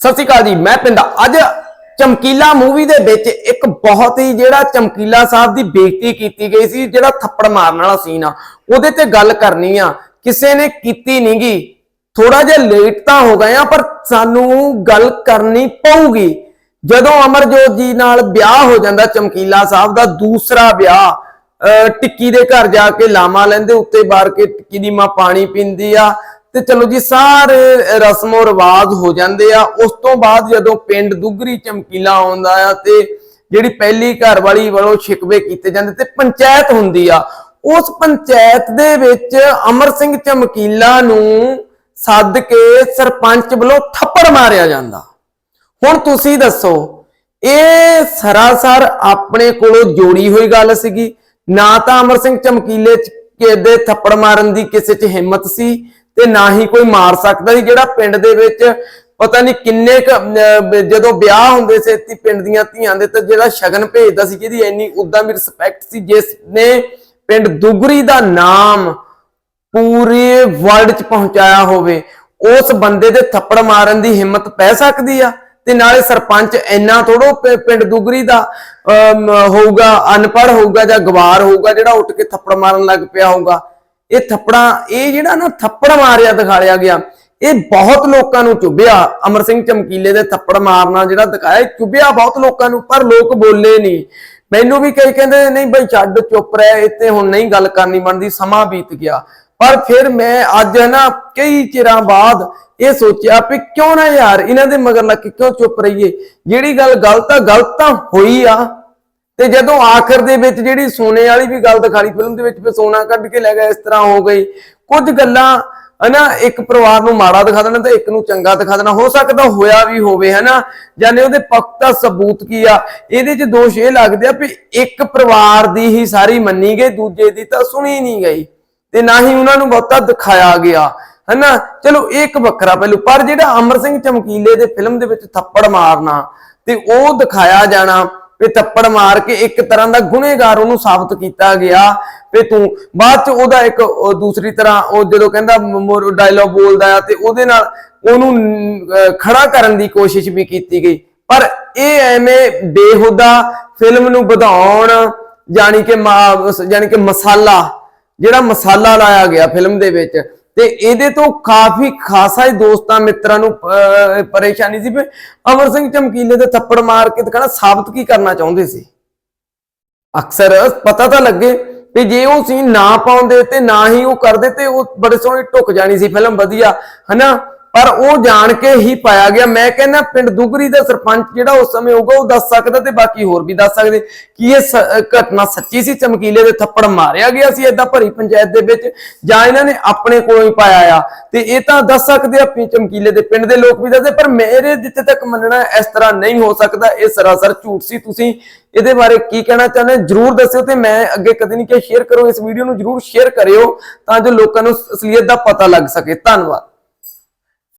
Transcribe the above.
ਸਤਿ ਸ਼੍ਰੀ ਅਕਾਲ ਜੀ, ਮੈਂ ਪਿੰਦਾ ਅੱਜ ਚਮਕੀਲਾ ਮੂਵੀ ਦੇ ਵਿੱਚ ਇੱਕ ਬਹੁਤ ਹੀ ਜਿਹੜਾ ਚਮਕੀਲਾ ਸਾਹਿਬ ਦੀ ਬੇਇੱਜ਼ਤੀ ਕੀਤੀ ਗਈ ਸੀ, ਜਿਹੜਾ ਥੱਪੜ ਮਾਰਨ ਵਾਲਾ ਸੀਨ ਆ। ਉਹਦੇ ਤੇ ਗੱਲ ਕਰਨੀ ਆ, ਕਿਸੇ ਨੇ ਕੀਤੀ ਨਹੀਂਗੀ ਥੋੜਾ ਜਿਹਾ ਲੇਟ ਤਾਂ ਹੋ ਗਏ ਆ, ਪਰ ਸਾਨੂੰ ਗੱਲ ਕਰਨੀ ਪਊਗੀ। ਜਦੋਂ ਅਮਰਜੋਤ ਜੀ ਨਾਲ ਵਿਆਹ ਹੋ ਜਾਂਦਾ ਚਮਕੀਲਾ ਸਾਹਿਬ ਦਾ, ਦੂਸਰਾ ਵਿਆਹ, ਅਹ ਟਿੱਕੀ ਦੇ ਘਰ ਜਾ ਕੇ ਲਾਮਾ ਲੈਂਦੇ, ਉੱਤੇ ਬਾਰ ਕੇ ਟਿੱਕੀ ਦੀ ਮਾਂ ਪਾਣੀ ਪੀਂਦੀ ਆ ਤੇ ਚਲੋ ਜੀ, ਸਾਰੇ ਰਸਮੋ ਰਿਵਾਜ ਹੋ ਜਾਂਦੇ ਆ। ਉਸ ਤੋਂ ਬਾਅਦ ਜਦੋਂ ਪਿੰਡ ਦੁੱਗਰੀ ਚਮਕੀਲਾ ਆਉਂਦਾ ਆ ਤੇ ਜਿਹੜੀ ਪਹਿਲੀ ਘਰ ਵਾਲੀ ਵੱਲੋਂ ਸ਼ਿਕਵੇ ਕੀਤੇ ਜਾਂਦੇ ਤੇ ਪੰਚਾਇਤ ਹੁੰਦੀ ਆ, ਉਸ ਪੰਚਾਇਤ ਦੇ ਵਿੱਚ ਅਮਰ ਸਿੰਘ ਚਮਕੀਲਾ ਨੂੰ ਸੱਦ ਕੇ ਸਰਪੰਚ ਵੱਲੋਂ ਥੱਪੜ ਮਾਰਿਆ ਜਾਂਦਾ। ਹੁਣ ਤੁਸੀਂ ਦੱਸੋ, ਇਹ ਸਰਾਸਰ ਆਪਣੇ ਕੋਲੋਂ ਜੋੜੀ ਹੋਈ ਗੱਲ ਸੀਗੀ। ਨਾ ਤਾਂ ਅਮਰ ਸਿੰਘ ਚਮਕੀਲੇ ਚ ਕਿਦੇ ਥੱਪੜ ਮਾਰਨ ਦੀ ਕਿਸੇ 'ਚ ਹਿੰਮਤ ਸੀ ਤੇ ਨਾ ਹੀ ਕੋਈ ਮਾਰ ਸਕਦਾ ਸੀ ਜਿਹੜਾ ਪਿੰਡ ਦੇ ਵਿੱਚ ਪਤਾ ਨਹੀਂ ਕਿੰਨੇ ਕੁ, ਜਦੋਂ ਵਿਆਹ ਹੁੰਦੇ ਸੀ ਤੇ ਪਿੰਡ ਦੀਆਂ ਧੀਆਂ ਦੇ ਤੇ ਜਿਹੜਾ ਸ਼ਗਨ ਭੇਜਦਾ ਸੀ ਜਿਹਦੀ ਇੰਨੀ ਉਦਾਂ ਵੀ ਰਿਸਪੈਕਟ ਸੀ ਜਿਸ ਨੇ ਪਿੰਡ ਦੁਗਰੀ ਦਾ ਨਾਮ ਪੂਰੇ ਵਰਲਡ 'ਚ ਪਹੁੰਚਾਇਆ ਹੋਵੇ ਉਸ ਬੰਦੇ ਦੇ ਥੱਪੜ ਮਾਰਨ ਦੀ ਹਿੰਮਤ ਪੈ ਸਕਦੀ ਆ? ਤੇ ਨਾਲੇ ਸਰਪੰਚ ਇੰਨਾ ਥੋੜੋ ਪਿੰਡ ਦੁਗਰੀ ਦਾ ਅਮ, ਹੋਊਗਾ ਅਨਪੜ੍ਹ ਹੋਊਗਾ ਜਾਂ ਗਵਾਰ ਹੋਊਗਾ ਜਿਹੜਾ ਉੱਠ ਕੇ ਥੱਪੜ ਮਾਰਨ ਲੱਗ ਪਿਆ ਹੋਊਗਾ ਇਹ ਥੱਪੜਾ, ਇਹ ਜਿਹੜਾ ਨਾ ਥੱਪੜ ਮਾਰਿਆ ਦਿਖਾਇਆ ਗਿਆ, ਇਹ ਬਹੁਤ ਲੋਕਾਂ ਨੂੰ ਚੁੱਭਿਆ। ਅਮਰ ਸਿੰਘ ਚਮਕੀਲੇ ਦੇ ਥੱਪੜ ਮਾਰਨਾ ਜਿਹੜਾ ਦਿਖਾਇਆ, ਇਹ ਚੁੱਭਿਆ ਬਹੁਤ ਲੋਕਾਂ ਨੂੰ, ਪਰ ਲੋਕ ਬੋਲੇ ਨਹੀਂ। ਮੈਨੂੰ ਵੀ ਕਈ ਕਹਿੰਦੇ, ਨਹੀਂ ਬਈ ਛੱਡ, ਚੁੱਪ ਰਹਿ, ਇੱਥੇ ਹੁਣ ਨਹੀਂ ਗੱਲ ਕਰਨੀ ਬਣਦੀ, ਸਮਾਂ ਬੀਤ ਗਿਆ। ਪਰ ਫਿਰ ਮੈਂ ਅੱਜ ਨਾ, ਕਈ ਚਿਰਾਂ ਬਾਅਦ ਇਹ ਸੋਚਿਆ ਵੀ ਕਿਉਂ ਨਾ ਯਾਰ, ਇਹਨਾਂ ਦੇ ਮਗਰ ਲੱਗ ਕੇ ਕਿਉਂ ਚੁੱਪ ਰਹੀਏ? ਜਿਹੜੀ ਗੱਲ ਗਲਤ ਆ, ਗਲਤ ਤਾਂ ਹੋਈ ਆ। ਤੇ ਜਦੋਂ ਆਖਰ ਦੇ ਵਿੱਚ ਜਿਹੜੀ ਸੋਨੇ ਵਾਲੀ ਵੀ ਗੱਲ ਦਿਖਾਈ ਫਿਲਮ ਦੇ ਵਿੱਚ ਵੀ ਸੋਨਾ ਕੱਢ ਕੇ ਲੈ ਗਿਆ, ਇਸ ਤਰ੍ਹਾਂ ਹੋ ਗਈ। ਕੁਝ ਗੱਲਾਂ, ਹਨਾ, ਇੱਕ ਪਰਿਵਾਰ ਨੂੰ ਮਾੜਾ ਦਿਖਾ ਦੇਣਾ ਤੇ ਇੱਕ ਨੂੰ ਚੰਗਾ ਦਿਖਾ ਦੇਣਾ। ਹੋ ਸਕਦਾ ਹੋਇਆ ਵੀ ਹੋਵੇ, ਹਨਾ, ਜਾਨੇ ਉਹਦੇ ਪੱਕ ਸਬੂਤ ਕੀ ਆ? ਇਹਦੇ 'ਚ ਦੋਸ਼ ਇਹ ਲੱਗਦੇ ਆ ਵੀ ਇੱਕ ਪਰਿਵਾਰ ਦੀ ਹੀ ਸਾਰੀ ਮੰਨੀ ਗਈ, ਦੂਜੇ ਦੀ ਤਾਂ ਸੁਣੀ ਨਹੀਂ ਗਈ। ਤੇ ਨਾ ਹੀ ਉਹਨਾਂ ਨੂੰ ਬਹੁਤਾ ਦਿਖਾਇਆ ਗਿਆ, ਹਨਾ? ਚਲੋ, ਇਹ ਇੱਕ ਵੱਖਰਾ ਪਹਿਲੂ। ਪਰ ਜਿਹੜਾ ਅਮਰ ਸਿੰਘ ਚਮਕੀਲੇ ਦੇ ਫਿਲਮ ਦੇ ਵਿੱਚ ਥੱਪੜ ਮਾਰਨਾ ਤੇ ਉਹ ਦਿਖਾਇਆ ਜਾਣਾ ਵੀ ਥੱਪੜ ਮਾਰ ਕੇ ਇੱਕ ਤਰ੍ਹਾਂ ਦਾ ਗੁਨੇਗਾਰ ਉਹਨੂੰ ਸਾਬਤ ਕੀਤਾ ਗਿਆ ਵੀ ਤੂੰ, ਬਾਅਦ ਚ ਉਹਦਾ ਇੱਕ ਦੂਸਰੀ ਤਰ੍ਹਾਂ ਉਹ ਜਦੋਂ ਕਹਿੰਦਾ ਡਾਇਲੌਗ ਬੋਲਦਾ ਆ ਤੇ ਉਹਦੇ ਨਾਲ ਉਹਨੂੰ ਖੜਾ ਕਰਨ ਦੀ ਕੋਸ਼ਿਸ਼ ਵੀ ਕੀਤੀ ਗਈ। ਪਰ ਇਹ ਐਵੇਂ ਬੇਹੁਦਾ ਫਿਲਮ ਨੂੰ ਵਧਾਉਣ, ਜਾਣੀ ਕਿ ਮਾ- ਜਾਣੀ ਕਿ ਮਸਾਲਾ, ਜਿਹੜਾ ਮਸਾਲਾ ਲਾਇਆ ਗਿਆ ਫਿਲਮ ਦੇ ਵਿੱਚ ਤੇ ਇਹਦੇ ਤੋਂ ਕਾਫੀ ਖਾਸਾ ਹੀ ਦੋਸਤਾਂ ਮਿੱਤਰਾਂ ਨੂੰ ਪਰੇਸ਼ਾਨੀ ਸੀ। ਵੀ ਅਮਰ ਸਿੰਘ ਚਮਕੀਲੇ ਦੇ ਥੱਪੜ ਮਾਰ ਕੇ ਦਿਖਾਣਾ ਸਾਬਤ ਕੀ ਕਰਨਾ ਚਾਹੁੰਦੇ ਸੀ? ਅਕਸਰ ਪਤਾ ਤਾਂ ਲੱਗੇ ਵੀ ਜੇ ਉਹ ਸੀਨ ਨਾ ਪਾਉਂਦੇ ਤੇ ਨਾ ਹੀ ਉਹ ਕਰਦੇ ਤੇ ਉਹ ਬੜੇ ਸੋਹਣੀ ਟੁੱਕ ਜਾਣੀ ਸੀ ਫਿਲਮ, ਵਧੀਆ, ਹਨਾ? ਪਰ ਉਹ ਜਾਣ ਕੇ ਹੀ ਪਾਇਆ ਗਿਆ। ਮੈਂ ਕਹਿੰਦਾ ਪਿੰਡ ਦੁਗਰੀ ਦਾ ਸਰਪੰਚ ਜਿਹੜਾ ਉਸ ਸਮੇਂ ਹੋਊਗਾ, ਉਹ ਦੱਸ ਸਕਦਾ ਤੇ ਬਾਕੀ ਹੋਰ ਵੀ ਦੱਸ ਸਕਦੇ। ਕਿ ਇਹ ਸ- ਘਟਨਾ ਸੱਚੀ ਸੀ? ਚਮਕੀਲੇ ਦੇ ਥੱਪੜ ਮਾਰਿਆ ਗਿਆ ਸੀ ਏਦਾਂ ਭਰੀ ਪੰਚਾਇਤ ਦੇ ਵਿੱਚ ਜਾਂ ਇਹਨਾਂ ਨੇ ਆਪਣੇ ਕੋਲੋਂ ਹੀ ਪਾਇਆ ਆ? ਤੇ ਇਹ ਤਾਂ ਦੱਸ ਸਕਦੇ ਆ ਚਮਕੀਲੇ ਦੇ ਪਿੰਡ ਦੇ ਲੋਕ ਵੀ ਦੱਸਦੇ, ਪਰ ਮੇਰੇ ਜਿੱਥੇ ਤੱਕ ਮੰਨਣਾ ਇਸ ਤਰ੍ਹਾਂ ਨਹੀਂ ਹੋ ਸਕਦਾ। ਇਹ ਸਰਾਸਰ ਝੂਠ ਸੀ। ਤੁਸੀਂ ਇਹਦੇ ਬਾਰੇ ਕੀ ਕਹਿਣਾ ਚਾਹੁੰਦੇ ਜਰੂਰ ਦੱਸਿਓ ਤੇ ਮੈਂ ਅੱਗੇ ਕਦੇ ਨਹੀਂ ਕਿਹਾ, ਸ਼ੇਅਰ ਕਰੋ। ਇਸ ਵੀਡੀਓ ਨੂੰ ਜਰੂਰ ਸ਼ੇਅਰ ਕਰਿਓ ਤਾਂ ਜੋ ਲੋਕਾਂ ਨੂੰ ਅਸਲੀਅਤ ਦਾ ਪਤਾ ਲੱਗ ਸਕੇ। ਧੰਨਵਾਦ।